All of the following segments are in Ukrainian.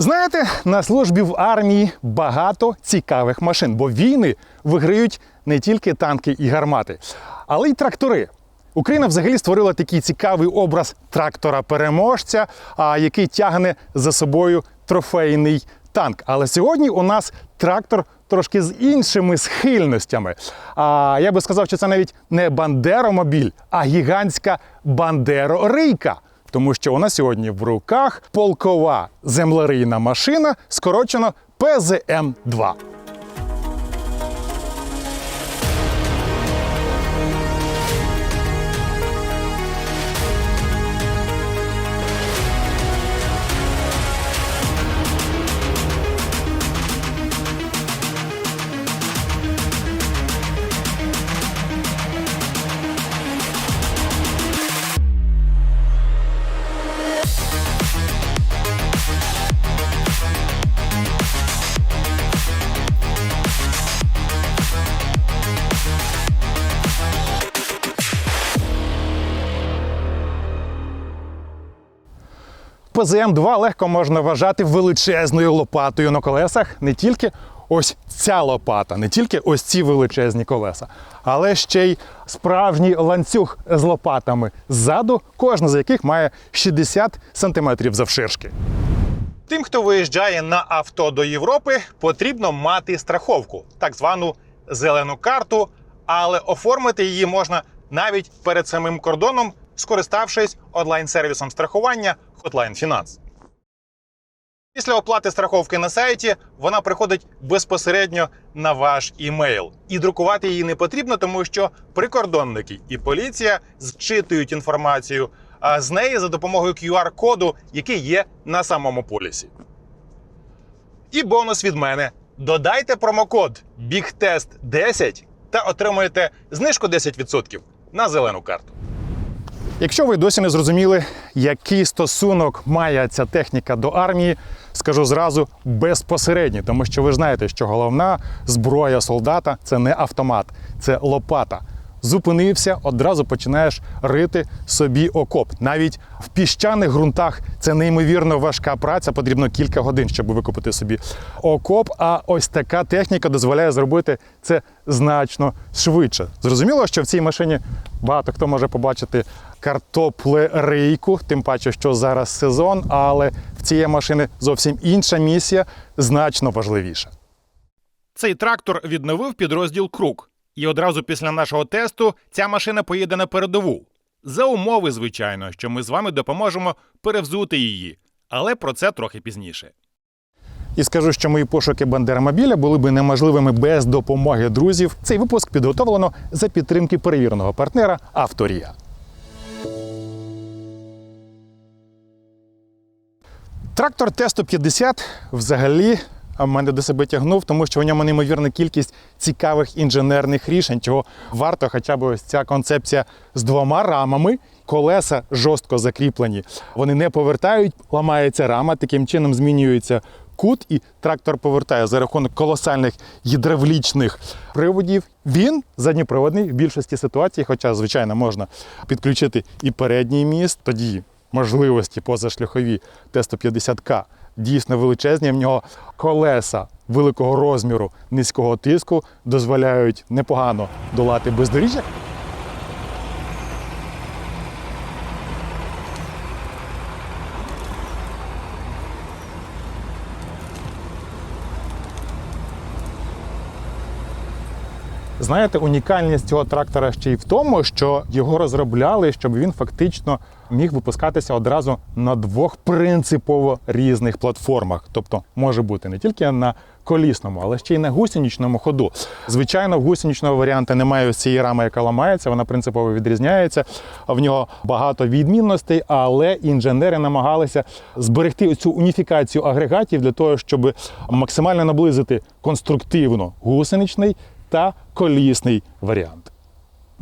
Знаєте, на службі в армії багато цікавих машин, бо війни виграють не тільки танки і гармати, але й трактори. Україна взагалі створила такий цікавий образ трактора-переможця, який тягне за собою трофейний танк. Але сьогодні у нас трактор трошки з іншими схильностями. А я би сказав, що це навіть не бандеромобіль, а гігантська бандерорийка. Тому що у нас сьогодні в руках полкова землерийна машина, скорочено ПЗМ-2. ПЗМ-2 легко можна вважати величезною лопатою на колесах. Не тільки ось ця лопата, не тільки ось ці величезні колеса, але ще й справжній ланцюг з лопатами ззаду, кожна з яких має 60 см завширшки. Тим, хто виїжджає на авто до Європи, потрібно мати страховку, так звану зелену карту, але оформити її можна навіть перед самим кордоном, скориставшись онлайн-сервісом страхування Hotline Finance. Після оплати страховки на сайті вона приходить безпосередньо на ваш імейл. І друкувати її не потрібно, тому що прикордонники і поліція зчитують інформацію з неї за допомогою QR-коду, який є на самому полісі. І бонус від мене: додайте промокод BIGTEST10 та отримуєте знижку 10% на зелену карту. Якщо ви досі не зрозуміли, який стосунок має ця техніка до армії, скажу зразу безпосередньо, тому що ви знаєте, що головна зброя солдата це не автомат, це лопата. Зупинився, одразу починаєш рити собі окоп. Навіть в піщаних ґрунтах це неймовірно важка праця, потрібно кілька годин, щоб викопати собі окоп. А ось така техніка дозволяє зробити це значно швидше. Зрозуміло, що в цій машині багато хто може побачити картоплерийку, тим паче, що зараз сезон, але в цієї машини зовсім інша місія, значно важливіша. Цей трактор відновив підрозділ Крук. І одразу після нашого тесту ця машина поїде на передову. За умови, звичайно, що ми з вами допоможемо перевзути її, але про це трохи пізніше. І скажу, що мої пошуки бандеромобіля були би неможливими без допомоги друзів. Цей випуск підготовлено за підтримки перевіреного партнера Авторія. Трактор Т-150 взагалі мене до себе тягнув, тому що в ньому неймовірна кількість цікавих інженерних рішень, чого варто хоча б ось ця концепція з двома рамами. Колеса жорстко закріплені. Вони не повертають, ламається рама, таким чином змінюється кут, і трактор повертає за рахунок колосальних гідравлічних приводів. Він задніприводний в більшості ситуацій, хоча, звичайно, можна підключити і передній міст, тоді можливості позашляхові Т-150К дійсно величезні. В нього колеса великого розміру, низького тиску дозволяють непогано долати бездоріжжя. Знаєте, унікальність цього трактора ще й в тому, що його розробляли, щоб він фактично міг випускатися одразу на двох принципово різних платформах. Тобто може бути не тільки на колісному, але ще й на гусеничному ходу. Звичайно, в гусеничного варіанту немає цієї рами, яка ламається, вона принципово відрізняється. В нього багато відмінностей, але інженери намагалися зберегти цю уніфікацію агрегатів для того, щоб максимально наблизити конструктивно гусеничний та колісний варіант.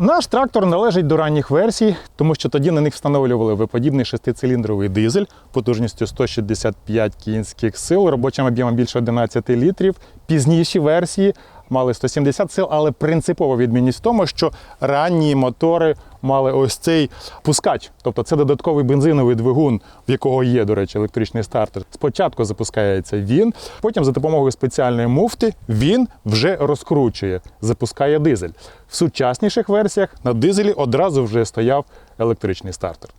Наш трактор належить до ранніх версій, тому що тоді на них встановлювали виподібний шестициліндровий дизель потужністю 165 кінських сил, робочим об'ємом більше 11 літрів. Пізніші версії мали 170 сил, але принципова відмінність в тому, що ранні мотори мали ось цей пускач. Тобто це додатковий бензиновий двигун, в якого є, до речі, електричний стартер. Спочатку запускається він, потім за допомогою спеціальної муфти він вже розкручує, запускає дизель. В сучасніших версіях на дизелі одразу вже стояв електричний стартер.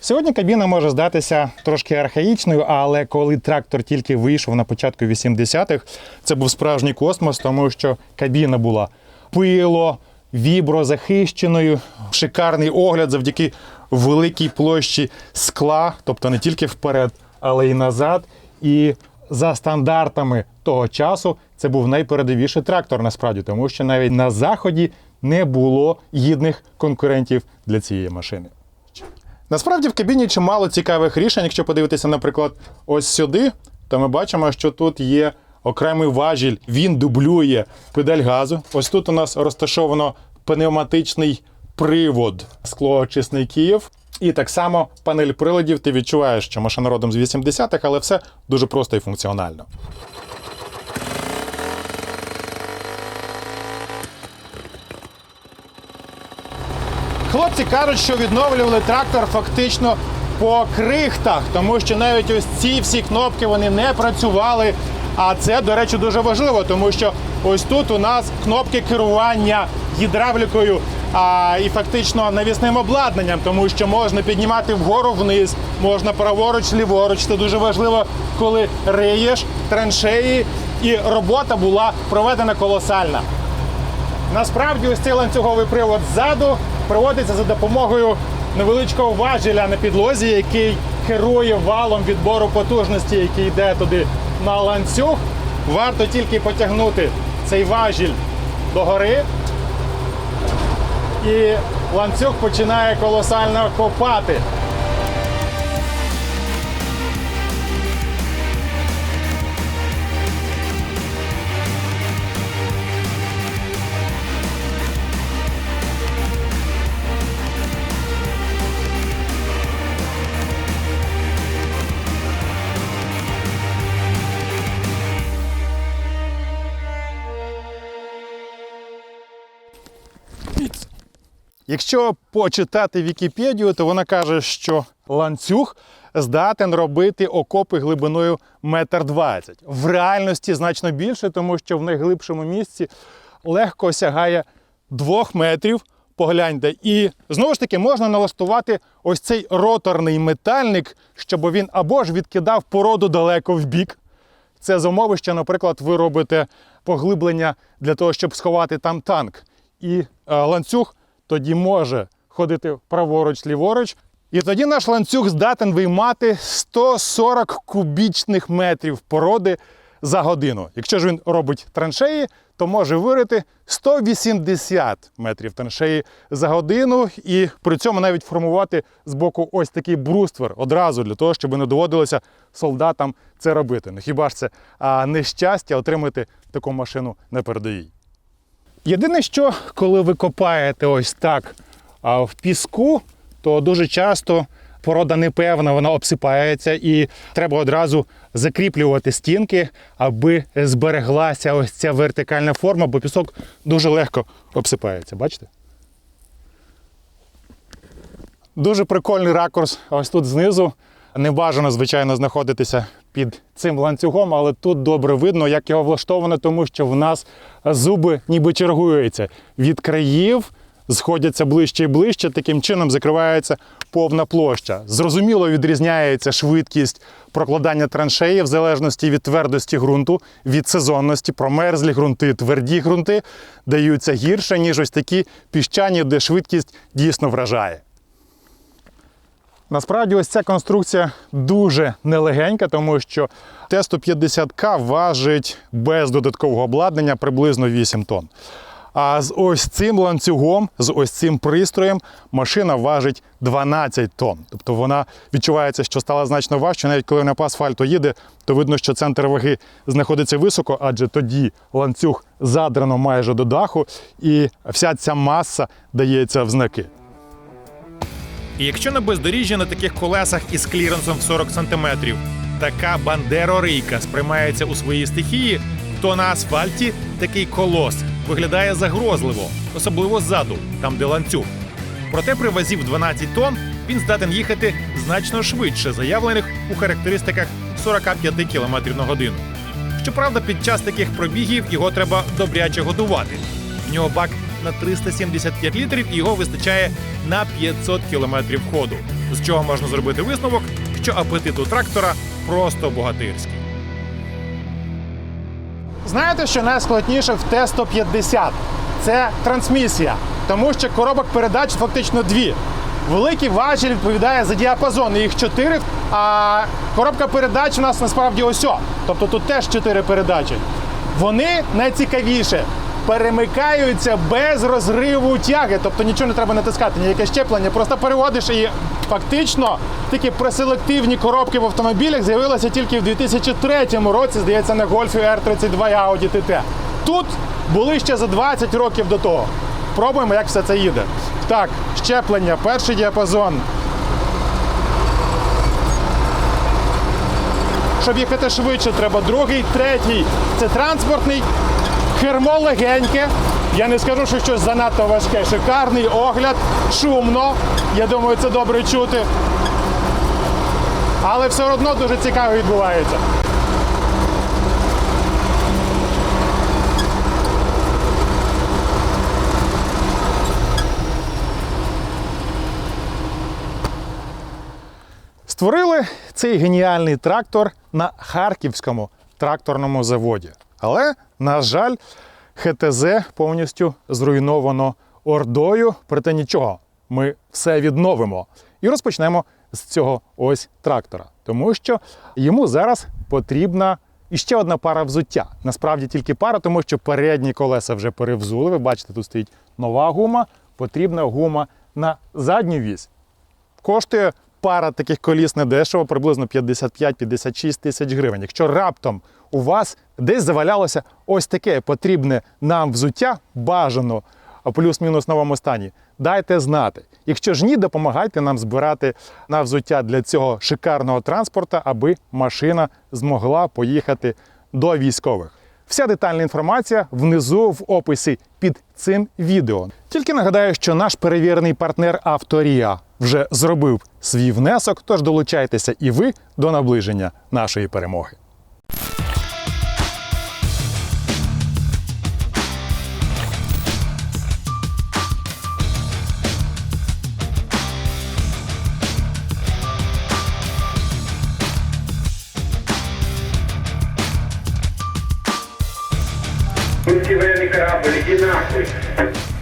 Сьогодні кабіна може здатися трошки архаїчною, але коли трактор тільки вийшов на початку 80-х, це був справжній космос, тому що кабіна була пило, віброзахищеною, шикарний огляд завдяки великій площі скла, тобто не тільки вперед, але й назад. І за стандартами того часу це був найпередовіший трактор насправді, тому що навіть на заході не було гідних конкурентів для цієї машини. Насправді в кабіні чимало цікавих рішень. Якщо подивитися, наприклад, ось сюди, то ми бачимо, що тут є окремий важіль, він дублює педаль газу. Ось тут у нас розташовано пневматичний привод склоочисників. І так само панель приладів. Ти відчуваєш, що машина родом з 80-х, але все дуже просто і функціонально. Хлопці кажуть, що відновлювали трактор фактично по крихтах, тому що навіть ось ці всі кнопки вони не працювали. А це, до речі, дуже важливо, тому що ось тут у нас кнопки керування гідравлікою а, і фактично навісним обладнанням, тому що можна піднімати вгору вниз, можна праворуч, ліворуч. Це дуже важливо, коли риєш траншеї, і робота була проведена колосальна. Насправді ось цей ланцюговий привод ззаду проводиться за допомогою невеличкого важеля на підлозі, який керує валом відбору потужності, який йде туди на ланцюг. Варто тільки потягнути цей важіль догори, і ланцюг починає колосально копати. Якщо почитати Вікіпедію, то вона каже, що ланцюг здатен робити окопи глибиною метр двадцять. В реальності значно більше, тому що в найглибшому місці легко сягає двох метрів. Погляньте, і знову ж таки можна налаштувати ось цей роторний метальник, щоб він або ж відкидав породу далеко в бік, це за умови, що, наприклад, ви робите поглиблення для того, щоб сховати там танк. І е, ланцюг тоді може ходити праворуч, ліворуч. І тоді наш ланцюг здатен виймати 140 кубічних метрів породи за годину. Якщо ж він робить траншеї, то може вирити 180 метрів траншеї за годину, і при цьому навіть формувати з боку ось такий бруствер одразу для того, щоб не доводилося солдатам це робити. Ну хіба ж це а, нещастя отримати таку машину на передовій? Єдине, що коли ви копаєте ось так в піску, то дуже часто порода непевна, вона обсипається, і треба одразу закріплювати стінки, аби збереглася ось ця вертикальна форма, бо пісок дуже легко обсипається. Бачите? Дуже прикольний ракурс ось тут знизу. Не бажано, звичайно, знаходитися під цим ланцюгом, але тут добре видно, як його влаштовано, тому що в нас зуби ніби чергуються. Від країв сходяться ближче і ближче, таким чином закривається повна площа. Зрозуміло, відрізняється швидкість прокладання траншеї в залежності від твердості ґрунту, від сезонності, промерзлі ґрунти, тверді ґрунти даються гірше, ніж ось такі піщані, де швидкість дійсно вражає. Насправді, ось ця конструкція дуже нелегенька, тому що Т-150К важить без додаткового обладнання приблизно 8 тонн. А з ось цим ланцюгом, з ось цим пристроєм, машина важить 12 тонн. Тобто вона відчувається, що стала значно важче. Навіть коли вона по асфальту їде, то видно, що центр ваги знаходиться високо, адже тоді ланцюг задрано майже до даху, і вся ця маса дається в знаки. І якщо на бездоріжжі на таких колесах із кліренсом в 40 см така бандерорийка сприймається у своїй стихії, то на асфальті такий колос виглядає загрозливо, особливо ззаду, там де ланцюг. Проте при вазі в 12 тонн він здатен їхати значно швидше заявлених у характеристиках 45 км на годину. Щоправда, під час таких пробігів його треба добряче годувати. В нього бак на 375 літрів і його вистачає на 500 кілометрів ходу. З чого можна зробити висновок, що апетит у трактора просто богатирський. Знаєте, що найскладніше в Т-150? Це трансмісія, тому що коробок передач фактично дві. Великий важіль відповідає за діапазон, їх чотири, а коробка передач у нас насправді ось. Тобто тут теж чотири передачі. Вони найцікавіше перемикаються без розриву тяги, тобто нічого не треба натискати, ніяке щеплення, просто переводиш і фактично такі преселективні коробки в автомобілях з'явилися тільки в 2003 році, здається, на Гольфі R32 і Audi TT. Тут були ще за 20 років до того. Пробуємо, як все це їде. Так, щеплення, перший діапазон. Щоб їхати швидше, треба другий, третій. Це транспортний, кермо легеньке. Я не скажу, що щось занадто важке. Шикарний огляд, шумно. Я думаю, це добре чути. Але все одно дуже цікаво відбувається. Створили цей геніальний трактор на харківському тракторному заводі. Але, на жаль, ХТЗ повністю зруйновано ордою. Проте нічого, ми все відновимо. І розпочнемо з цього ось трактора, тому що йому зараз потрібна іще одна пара взуття. Насправді тільки пара, тому що передні колеса вже перевзули. Ви бачите, тут стоїть нова гума, потрібна гума на задню вісь. Коштує пара таких коліс недешево, приблизно 55-56 тисяч гривень. Якщо раптом у вас десь завалялося ось таке потрібне нам взуття, бажано плюс-мінус новому стані, дайте знати. Якщо ж ні, допомагайте нам збирати на взуття для цього шикарного транспорта, аби машина змогла поїхати до військових. Вся детальна інформація внизу в описі під цим відео. Тільки нагадаю, що наш перевірений партнер Авторія вже зробив свій внесок, тож долучайтеся і ви до наближення нашої перемоги. Give it.